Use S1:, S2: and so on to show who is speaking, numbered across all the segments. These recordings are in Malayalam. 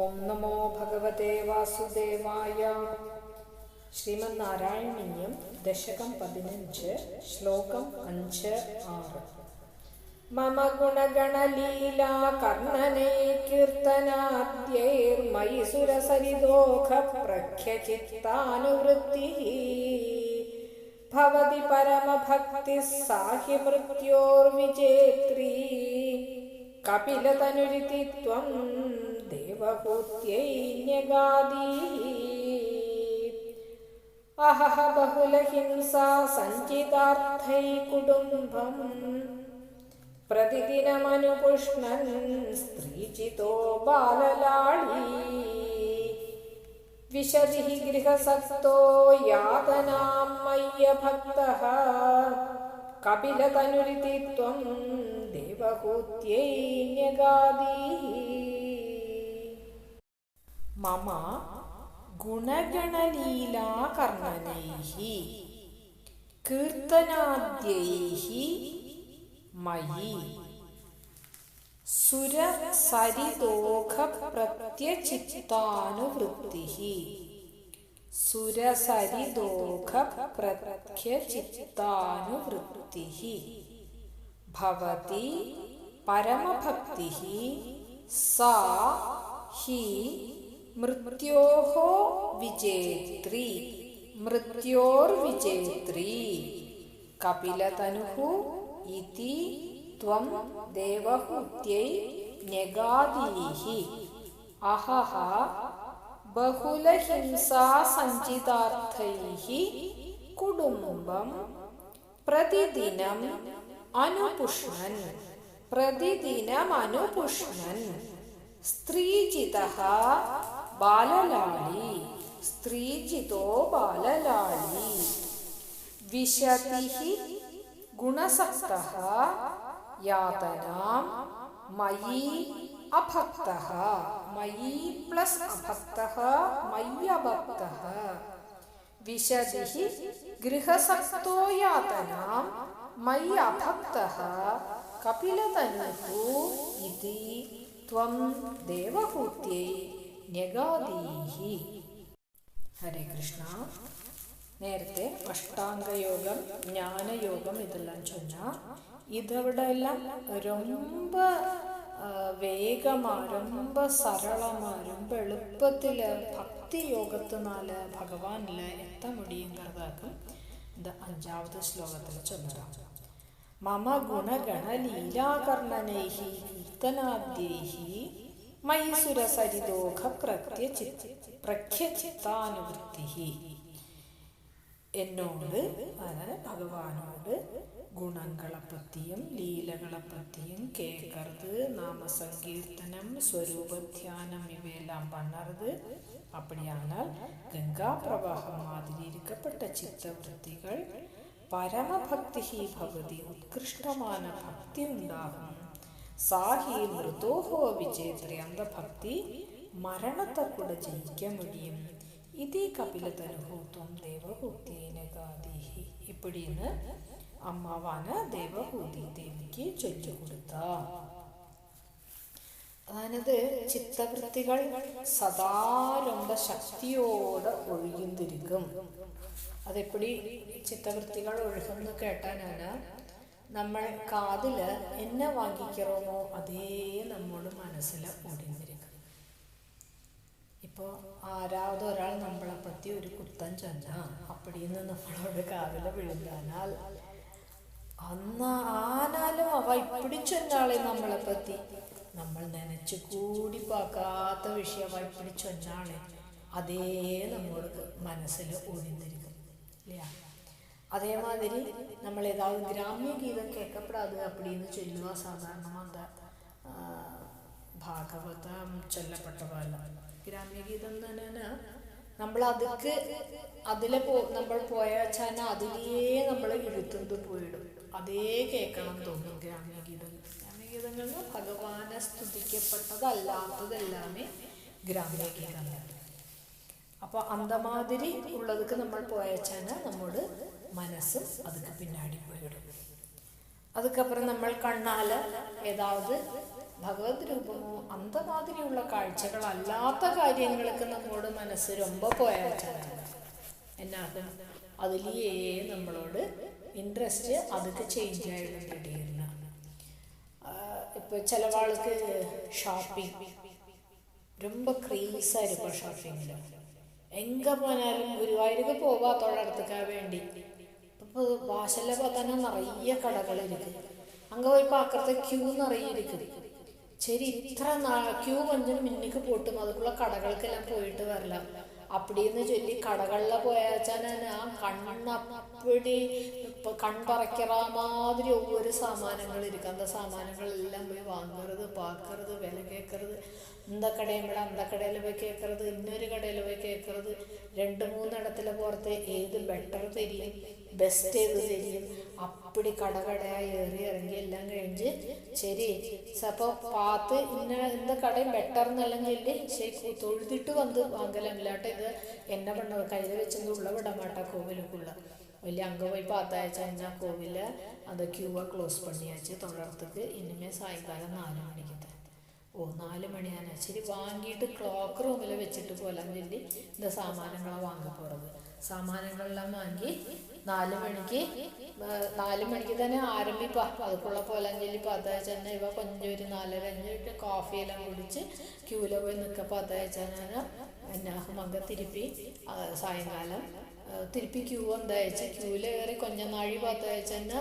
S1: ഓം നമോ ഭഗവതേ വാസുദേവായ. ശ്രീമന്നാരായണീയം ദശകം പതിനഞ്ച് ശ്ലോകം അഞ്ച് ആറ്. മമ ഗുണഗണലീലാ കർണനേ കീർത്തനാദ്യൈർമൈസുരസരിദോഖ പ്രഖ്യചിത്താനുവൃത്തി. ഭവതി പരമഭക്തി സാഹി മൃത്യോർവിജേത്രീ കപിലതനുരിതി ത്വം ദേവഭൂത്यै ന്യഗാദീ അഹഹ ബഹുലഹിംസാ സഞ്ചിതാർത്ഥൈ കുടുംബം പ്രതിദിനമനുപുഷ്ണൻ സ്ത്രീചിതോ ബാലലാളീ വിശതി ഗൃഹസക്തോ യാതനാം മയ്യ ഭക്തഃ കപിലതനുരിതി ത്വം ദേവഹൂത്यै ന്യഗാദീ മമ ഗുണഗണലീലാകർണനൈः കീർത്തനാദ്യൈः മയി. സുരസരിദോഘപ്രത്യചിത്താനുവൃത്തിः സുരസരിദോഘപ്രത്യചിത്താനുവൃത്തിः ഭവതി പരമഭക്തിः സാ हि മൃത്യോः വിജേത്രി മൃത്യോർവിജേത്രി കപിലതനുഃ ഇതി ത്വം ദേവഹുത്യൈ ന്യഗാദീः അഹഹ ബഹുലഹിംസാസഞ്ചിതാർത്ഥൈः കുടുംബം പ്രതിദിനം അനുപുഷ്ണൻ പ്രതിദിനമനുപുഷ്ണൻ സ്ത്രീജിതഃ ബാലലാളി സ്ത്രീജിതോ ബാലലാളി. വിശതിः ഗുണസക്തः യാതനാം മയി അഭക്തः. മയി പ്ലസ് അഭക്തः മയ്യഭക്തः വിശതിः ഗൃഹസക്തോ യാതനാം മയി അഭക്തः. കപിലതനുഃ ഇതി ത്വം ദേവഹൂത്यै ന്യഗാദീഹി ഹരേ കൃഷ്ണ. നേരത്തെ അഷ്ടാംഗയോഗം ജ്ഞാനയോഗം ഇതെല്ലാം ചൊന്ന. ഇതവിടെ എല്ലാം രൊമ്പ വേഗമാ രൊമ്പ സരളമാ രൊമ്പ എളുപ്പത്തിൽ ഭക്തി യോഗത്തിനാല് ഭഗവാനിൽ എത്താൻ മുടിയുന്നതാക്കും ഇത് അഞ്ചാമത്തെ ശ്ലോകത്തിൽ ചൊന്നതാണ് മമ ഗുണഗണലീലാകർണനൈഹി കീർത്തനാദ്യൈഹി മയി എന്നോട് അതായത് ഭഗവാനോട് ഗുണങ്ങളെപ്പറ്റിയും ലീലകളെപ്പറ്റിയും കേക്കരുത് നാമസങ്കീർത്തനം സ്വരൂപധ്യാനം ഇവയെല്ലാം പണരുത്. അപ്പടിയാണാൽ ഗംഗാ പ്രവാഹം മാതിരിയിരിക്കപ്പെട്ട ചിത്തവൃത്തികൾ പരമഭക്തി ഭഗതി ഉത്കൃഷ്ടമായ ഭക്തി ഉണ്ടാകും സാഹി മൃതോഹോ വിജേത്രി അന്ധഭക്തി മരണത്തെ കൂടെ ജയിക്കാൻ കഴിയും ഇതേ കപിലതനുഭൂത്വം ദേവഭൂതേന ഗാദീഹി ഇപ്പിടിന്ന് അമ്മാവാണ് ദേവഭൂതി ദേവിക്ക് ചൊല്ലി കൊടുത്ത അതായത് ചിത്തവൃത്തികൾ സദാ ശക്തിയോടെ ഒഴുകിന്തിരിക്കും. അതെപ്പടി ചിത്തവൃത്തികൾ ഒഴുകുന്നു കേട്ടാനാണ് നമ്മൾ കാതിൽ എന്നെ വാങ്ങിക്കിറോമോ അതേ നമ്മുടെ മനസ്സിൽ ഓടിന്നിരിക്കും ഇപ്പോൾ ആരാതെ ഒരാൾ നമ്മളെ പറ്റി ഒരു കുത്തം ചൊന്നാ അപ്പടിന്ന് നമ്മളോട് കാതിൽ വിഴുങ്ങാനാൽ അന്ന് ആനാലും അവ ഇപ്പടി ചൊന്നാളെ നമ്മളെ പറ്റി. നമ്മൾ നനച്ച് കൂടി പാക്കാത്ത വിഷയം അവ ഇപ്പടി ചൊന്നാളെ അതേ നമ്മോട് മനസ്സിൽ ഓടിന്നിരിക്കും ഇല്ല അതേമാതിരി மாதிரி நம்ம ஏதாவது கிராமிய கீதம் கேட்கப்படாது அப்படின்னு சொல்லுவா சாதாரணமாக அந்த ഭാഗവതം ചൊല്ലപ്പെട്ടതല്ല ഗ്രാമ്യ ഗീതം തന്നെ നമ്മൾ അതുക്ക് അതിലെ പോ നമ്മൾ പോയാച്ചാൽ അതിലേ നമ്മൾ ഇരുത്തുന്നത് പോയിടും അതേ കേൾക്കണം തോന്നും ഗ്രാമ്യ ഗീതം ഗ്രാമ്യ ഗീതങ്ങളിൽ ഭഗവാനെ സ്തുതിക്കപ്പെട്ടതല്ലാത്തതെല്ലാമേ ഗ്രാമ്യ ഗീതങ്ങളാണ് അപ്പോൾ അന്തമാതിരി ഉള്ളതൊക്കെ നമ്മൾ പോയച്ചാൽ നമ്മോട് മനസ്സും അതുക്ക് പിന്നാടി പോയിടും அதுக்கப்புறம் நம்ம கண்ணால் ஏதாவது ഭഗവത് രൂപമോ അന്തമാതിരിയുള്ള കാഴ്ചകളല്ലാത്ത കാര്യങ്ങൾക്ക് നമ്മോട് മനസ്സ് രൊമ്പ പോയാച്ചാണ് എന്നാകും അതിലേ നമ്മളോട് ഇൻട്രസ്റ്റ് അതൊക്കെ ചേഞ്ച് ആയിട്ട് തിടീർന്ന இப்போ ചിലവാൾക്ക് ഷോപ്പിംഗ് ரொம்ப ക്രീസാ இருப்பா ഷോപ്പിങ്ങിൽ എങ്ക പോനാലും ഗുരുവായൂർക്ക് പോവാ തൊഴടുത്തുക്കാൻ വേണ്ടി ഇപ്പോൾ വാശല തന്നെ നിറയെ കടകളിരിക്കും. അങ്ങ് പോയപ്പോൾ അക്കത്തെ ക്യൂ നിറയിരിക്കും ശരി ഇത്ര ക്യൂ കൊഞ്ചും മിന്നിക്ക് പോട്ടും. അതുക്കുള്ള കടകൾക്കെല്ലാം പോയിട്ട് വരല. അപ്പടിന്ന് ചൊല്ലി കടകളിലെ പോയാച്ചാൽ ആ കണ്ണപ്പടി ഇപ്പൊ കൺപറയ്ക്കറാമാതിരി ഒവ്വൊരു സാമാനങ്ങൾ ഇരിക്കും. അന്ത സാമാനങ്ങളെല്ലാം പോയി വാങ്ങരുത് പാക്കരുത് വില കേൾക്കരുത് എന്താ கடையும் விட அந்த கடையில் போய் கேட்குறது இன்னொரு கடையில் போய் രണ്ട് ரெண்டு மூணு இடத்துல போகிறது ബെറ്റർ பெட்டர் ബെസ്റ്റ് ചെയ്ത് ചെയ്യും അപ്പടി കടകടയായി ഏറി ഇറങ്ങി എല്ലാം കഴിഞ്ഞ് ശരി. അപ്പോൾ പാത്ത് ഇന്ന എന്ത് കടയും ബെറ്റർ എന്നല്ലെങ്കിൽ ശരി തൊഴുതിട്ട് വന്ന് വാങ്ങലമില്ലാട്ടെ ഇത് എന്നെ പെണ്ണ കയ്യിൽ വെച്ചത് ഉള്ള വിടാൻ മാട്ട വലിയ അങ്കം പോയി പാത്താഴ്ച അഞ്ചാ കോവിൽ അത് ക്യൂ ക്ലോസ് പണിയാച്ച് തൊഴർത്തക്ക് ഇനിമേ സായങ്കാലം നാല് മണിക്ക് ഓ നാല് മണിയാണ് ശരി വാങ്ങിയിട്ട് ക്ലോക്ക് റൂമിൽ വെച്ചിട്ട് പോലാൻ വേണ്ടി ഇത് സാമാനങ്ങളാണ് വാങ്ങപ്പോറത് സാമാനങ്ങളെല്ലാം വാങ്ങി നാല് മണിക്ക് നാല് മണിക്ക് തന്നെ ആരംഭിപ്പാ. അതുക്കുള്ള പോലാഞ്ചേരി പതയച്ചന്നെ ഇവ കൊഞ്ചൊരു നാലര അഞ്ച് കോഫിയെല്ലാം കുടിച്ച് ക്യൂല പോയി നിൽക്ക പതയച്ചന എന്നാഹും അങ്ങ് തിരുപ്പി സായങ്കാലം. തിരുപ്പി ക്യൂ എന്തായച്ച ക്യൂൽ കയറി കൊഞ്ഞനാഴി പതയച്ചന്നെ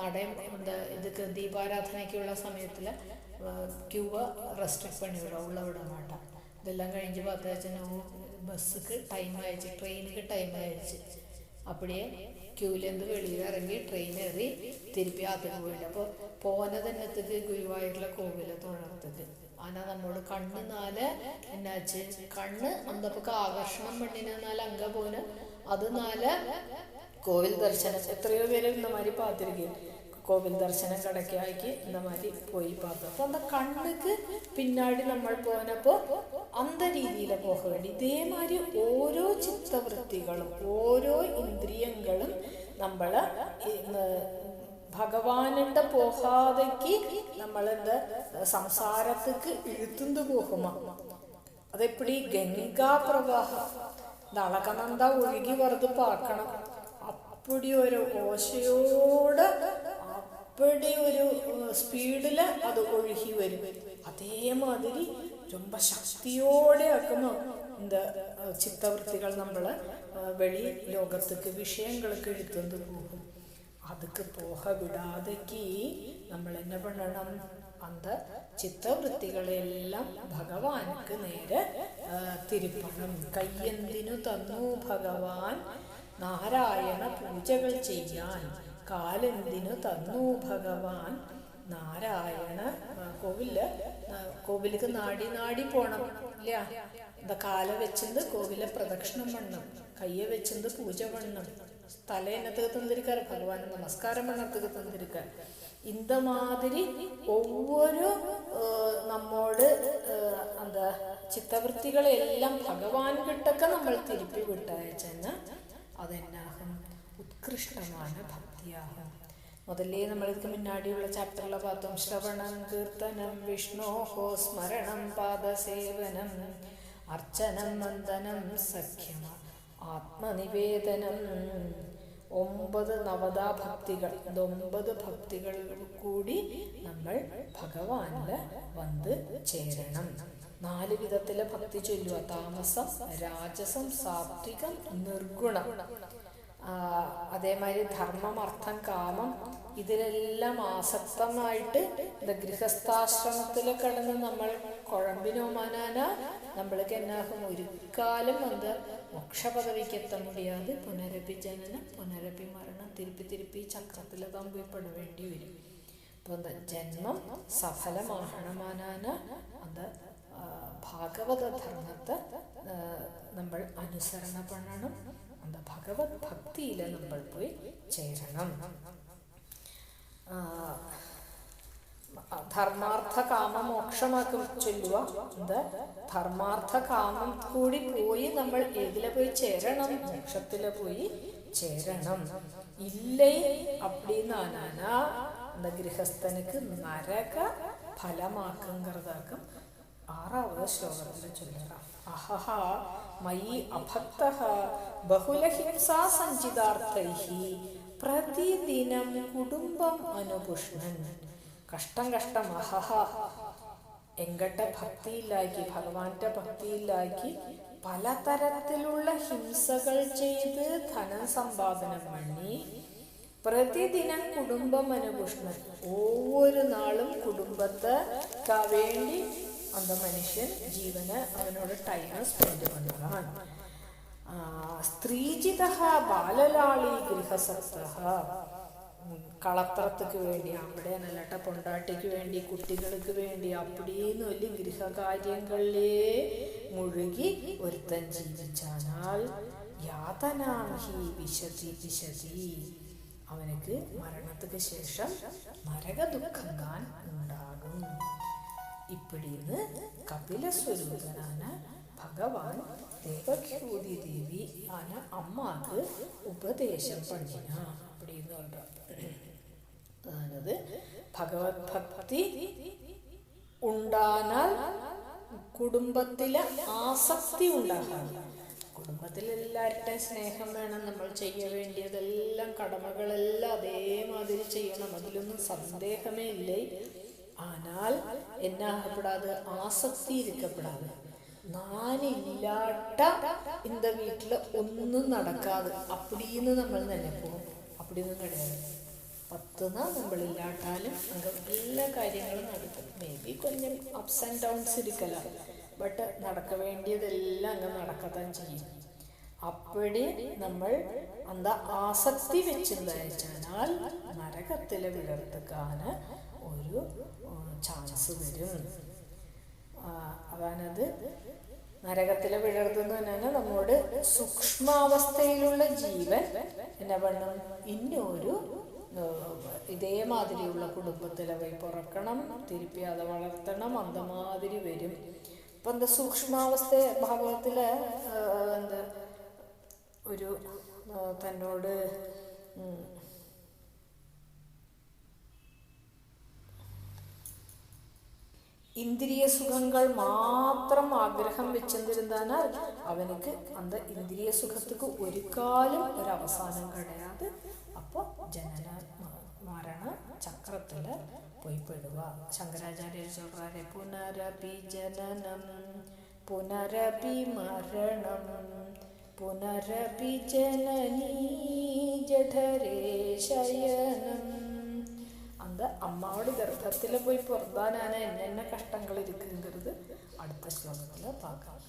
S1: നടയും എന്താ ഇത് ദീപാരാധനയ്ക്കുള്ള സമയത്തിൽ ക്യൂവ റെസ്ട്രിക്ട് പണിവിട ഉള്ള വിട മാട്ടാം. ഇതെല്ലാം കഴിഞ്ഞ് പതയച്ചന ബസ്സുക്ക് ടൈം അയച്ച് ട്രെയിനുക്ക് ടൈം അയച്ച് அப்படியே ക്യൂവിലേന്ന് വെളിയിൽ ഇറങ്ങി ട്രെയിൻ ഏറി തിരുപ്പി ആദ്യം പോയില്ല അപ്പോൾ പോന തന്നത്തേക്ക് ഗുരുവായൂരിലെ കോവിലെ തൊഴർത്തേക്ക് ആന നമ്മോട് കണ്ണ് നാല് എന്നാച്ച് കണ്ണ് അന്തപ്പൊക്കെ ആകർഷണം പെണ്ണിനെന്നാല് അങ്ക പോന് അത് നാല് കോവിൽ ദർശനം എത്രയോ പേര് ഇന്ന മാതിരി പാത്തിരിക്കും കോവിൽ ദർശനം കടക്കാക്കി ഇന്ന മാതിരി പോയി പാത്തു അപ്പൊ അന്ത കണ്ണുക്ക് പിന്നാടി നമ്മൾ പോനപ്പോ അന്ത രീതിയിലെ പോക വേണ്ടി ഇതേമാതിരി ഓരോ ചിത്തവൃത്തികളും ഓരോ ഇന്ദ്രിയങ്ങളും നമ്മൾ ഭഗവാനുടെ പോകാതേക്ക് നമ്മളെന്ത് സംസാരത്തേക്ക് ഇഴുത്തുന്നു പോകുമ അതെപ്പടി? ഗംഗാ പ്രവാഹം. നളകനന്ദ ഒഴുകി വെറുതെ പാക്കണം അപ്പടി ഒരു ഓശയോട് അപ്പടി ഒരു സ്പീഡിൽ അത് ഒഴുകി വരും. അതേമാതിരി ரொம்ப ശക്തിയോടെ ആക്കുമോ இந்த ചിത്തവൃത്തികൾ നമ്മൾ വെളി ലോകത്തേക്ക് വിഷയങ്ങൾക്ക് എഴുത്തുന്നത് പോകും അതുക്ക് പോക വിടാതേക്ക് നമ്മൾ എന്നെ പണണം അന്ത ചിത്തവൃത്തികളെല്ലാം ഭഗവാനുക്ക് നേരെ തിരുപ്പണം കയ്യെന്തിനു തന്നു ഭഗവാൻ നാരായണ പൂജകൾ ചെയ്യാൻ കാലെന്തിനു തന്നു ഭഗവാൻ നാരായണ കോവില് കോവിലേക്ക് നാടി നാടി പോണം ഇല്ല എന്താ കാല വെച്ചത് കോവിലെ പ്രദക്ഷിണം പണ്ണണം കയ്യ വെച്ചത് പൂജ പണ്ണണം തലേനത്തുക്ക് തന്നിരിക്കാറ് ഭഗവാന് നമസ്കാരം പണ്ണത്തുക്ക് തന്നിരിക്കാർ இந்த மாதிரி ஒவ்வொரு നമ്മോട് എന്താ ചിത്തവൃത്തികളെല്ലാം ഭഗവാൻ കിട്ടൊക്കെ നമ്മൾ തിരുപ്പി വിട്ടയച്ചെന്ന് അതെന്നാകും ഉത്കൃഷ്ടമായ ഭക്തിയാകും മുതലേ നമ്മൾക്ക് മുന്നാടിയുള്ള ചാപ്റ്ററിലെ പാത്രം ശ്രവണം കീർത്തനം വിഷ്ണോഹോ സ്മരണം പാദസേവനം അർച്ചനം വന്ദനം സഖ്യം ആത്മനിവേദനം ഒമ്പത് നവതാ ഭക്തികൾ ഇത് ഒമ്പത് ഭക്തികൾ കൂടി നമ്മൾ ഭഗവാനിൽ വന്ന് ചേരണം. നാല് വിധത്തിലെ ഭക്തി ചൊല്ലുക. താമസം രാജസം സാത്വികം നിർഗുണം. അതേമാതിരി ധർമ്മം അർത്ഥം കാമം ഇതിലെല്ലാം ആസക്തമായിട്ട് ഇത് ഗൃഹസ്ഥാശ്രമത്തിൽ കടന്ന് നമ്മൾ കുഴമ്പിനോ മാനാന നമ്മൾക്ക് എന്നാകും കാലം അത് മോക്ഷപദവിക്ക് എത്താൻ മുടിയാതെ പുനരപ്പി ജനനം പുനരപ്പി മരണം തിരുപ്പി തിരുപ്പി ചക്രത്തിൽ തമ്പിപ്പെട വേണ്ടി വരും. അപ്പോൾ എന്താ ജന്മം സഫലമാകണമാനാന അത് ഭാഗവത ധർമ്മത്തെ നമ്മൾ അനുസരണ പണണം அந்த ഭഗവത് ഭക്തിയിൽ നമ്മൾ പോയി ചേരണം. ധർമാർത്ഥ കാമ മോക്ഷമാക്കി ചൊല്ലുക എന്താ? ധർമാർത്ഥ കാമം കൂടി പോയി നമ്മൾ ഏതിലെ പോയി ചേരണം? മോക്ഷത്തിലെ പോയി ചേരണം. ഇല്ലേ? അപ്പടിന്നാനാ എന്താ? ഗൃഹസ്ഥനക്ക് നരക ഫലമാക്കുന്നതാക്കും ആറാമത് ശ്ലോകത്തിൽ ചൊല്ലുക. അഹഹ. മയി അഭക്ത ബഹുലഹിംസാ സഞ്ചിതാർത്ഥി പ്രതിദിനം കുടുംബം അനുപുഷ്ണൻ. കഷ്ടം കഷ്ടം അഹഹ എങ്കട്ടെ ഭക്തിയിലാക്കി ഭഗവാന്റെ ഭക്തിയിലാക്കി പലതരത്തിലുള്ള ഹിംസകൾ ചെയ്ത് ധനം സമ്പാദനം പണി പ്രതിദിനം കുടുംബം അനുപുഷ്ണൻ. ഓരോ നാളും കുടുംബത്തെ വേണ്ടി അന്ധ മനുഷ്യൻ ജീവന് അവനോട് ടൈം സ്പെൻഡ് പണ്ടതാണ് സ്ത്രീജിത ബാലലാളി ഗൃഹസത്ത കളത്രത്തുക്ക് വേണ്ടി അവിടെ നല്ലട്ട പൊണ്ടാട്ടിക്ക് വേണ്ടി കുട്ടികൾക്ക് വേണ്ടി അപ്പടിന്ന് വലിയ ഗൃഹകാര്യങ്ങളിലേ മുഴുകി ഒരുത്തൻ ജീവിച്ചാൽ യാതനാഹി വിശതി വിശതി. അവനക്ക് മരണത്തിന് ശേഷം നരക ദുഃഖം താൻ ഉണ്ടാകും. ഇപ്പിടിയത് കപിലസ്വരൂപനാണ് ഭഗവാൻ ദേവക്ഷൂതി ദേവി ആന അമ്മയ്ക്ക് ഉപദേശം பண்ணினா அப்படின்னு പറഞ്ഞത് அதாவது பகவத் ഭക്തി உண்டானால் കുടുംബത്തിലെ ആസക്തി ഉണ്ടാകാം കുടുംബത്തിൽ സ്നേഹം വേണം നമ്മൾ ചെയ്യ വേണ്ടിയതെല്ലാം കടമകളെല്ലാം അതേമാതിരി ചെയ്യണം. അതിലൊന്നും സന്ദേഹമേ ഇല്ലേ? ആനാൽ என்னாகப்படாது ആസക്തി ഇരിക്കപ്പെടാതെ. നാനില്ലാട്ട എന്റെ വീട്ടിൽ ഒന്നും നടക്കാതെ അപ്പടിന്ന് നമ്മൾ നിലപ്പോകും അപ്പടിന്ന് കിടയാണ് പത്തുന്ന നമ്മളില്ലാട്ടാലും അങ്ങനെ എല്ലാ കാര്യങ്ങളും നടക്കും. മേ ബി കൊഞ്ഞം അപ്സ് ആൻഡ് ഡൗൺസ് ഇരിക്കല. ബട്ട് നടക്ക വേണ്ടിയതെല്ലാം അങ്ങ് നടക്കത്താൻ ചെയ്യും. അപ്പോഴേ നമ്മൾ എന്താ ആസക്തി വെച്ചിരുന്നാൽ നരകത്തിലെ വിളർത്തുക്കാന് ഒരു ചാൻസ് വരും. അതാണത് നരകത്തിലെ വിഴർത്തുന്ന പറഞ്ഞാൽ നമ്മോട് സൂക്ഷ്മാവസ്ഥയിലുള്ള ജീവൻ എന്നെ വേണം ഇന്നൊരു ഇതേമാതിരിയുള്ള കുടുംബത്തിലെ പോയി പുറക്കണം തിരുപ്പി അത് വളർത്തണം അന്തമാതിരി വരും. ഇപ്പം എന്താ സൂക്ഷ്മാവസ്ഥ ഭാഗത്തിൽ എന്താ ഒരു തന്നോട് ഇന്ദ്രിയ സുഖങ്ങൾ മാത്രം ആഗ്രഹം വെച്ചെന്നിരുന്നാൽ അവനക്ക് അന്ത ഇന്ദ്രിയ സുഖത്തുക്ക് ഒരിക്കാലും ഒരു അവസാനം കിടയാതെ അപ്പോൾ ജനന മരണ ചക്രത്തിൽ പോയി പെടുക ശങ്കരാചാര്യർ ചൊല്ലാറ് പുനരപി ജനനം പുനരപി മരണം പുനരപി ജനനീ ജഠരേ ശയനം. அந்த அம்மாவோட கர்ப்பத்தில் போய் பிறந்தானான என்னென்ன கஷ்டங்கள் இருக்குங்கிறது அடுத்த ஸ்லோகத்தில் பார்க்கலாம்